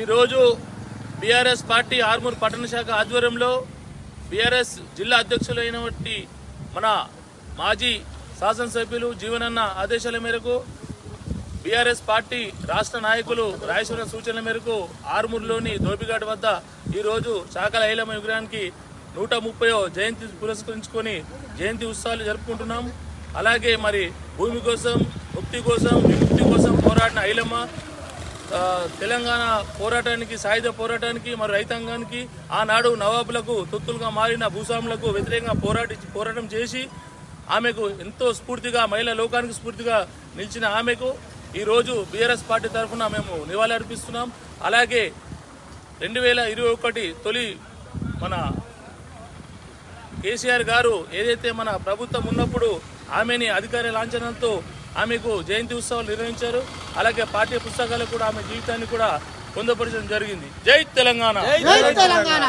ఈరోజు BRS party Armoor పట్టణ శాఖ ఆధ్వర్యంలో బీఆర్ఎస్ జిల్లా అధ్యక్షులైనటువంటి మన మాజీ శాసనసభ్యులు జీవనన్న ఆదేశాల మేరకు బీఆర్ఎస్ పార్టీ రాష్ట్ర నాయకులు రాయశ్వరం సూచనల మేరకు ఆర్మూర్లోని దోపిఘాట్ వద్ద ఈరోజు శాఖల ఐలమ్మ విగ్రహానికి నూట ముప్పయో జయంతి పురస్కరించుకొని జయంతి ఉత్సవాలు జరుపుకుంటున్నాం. అలాగే మరి భూమి కోసం ముక్తి కోసం విముక్తి కోసం పోరాడిన ఐలమ్మ తెలంగాణ పోరాటానికి సాయుధ పోరాటానికి మరి రైతాంగానికి ఆనాడు నవాబులకు తొత్తులుగా మారిన భూస్వాములకు వ్యతిరేకంగా పోరాటి పోరాటం చేసి ఆమెకు ఎంతో స్ఫూర్తిగా మహిళా లోకానికి స్ఫూర్తిగా నిలిచిన ఆమెకు ఈరోజు బీఆర్ఎస్ పార్టీ తరఫున మేము నివాళులర్పిస్తున్నాం అలాగే రెండు వేల ఇరవై ఒకటి తొలి మన కేసీఆర్ గారు ఏదైతే మన ప్రభుత్వం ఉన్నప్పుడు ఆమెని అధికార లాంఛనంతో ఆమెకు జయంతి ఉత్సవాలు నిర్వహించారు. అలాగే పాఠ్య పుస్తకాలు కూడా ఆమె జీవితాన్ని కూడా పొందపరచడం జరిగింది. జై తెలంగాణ! జై తెలంగాణ!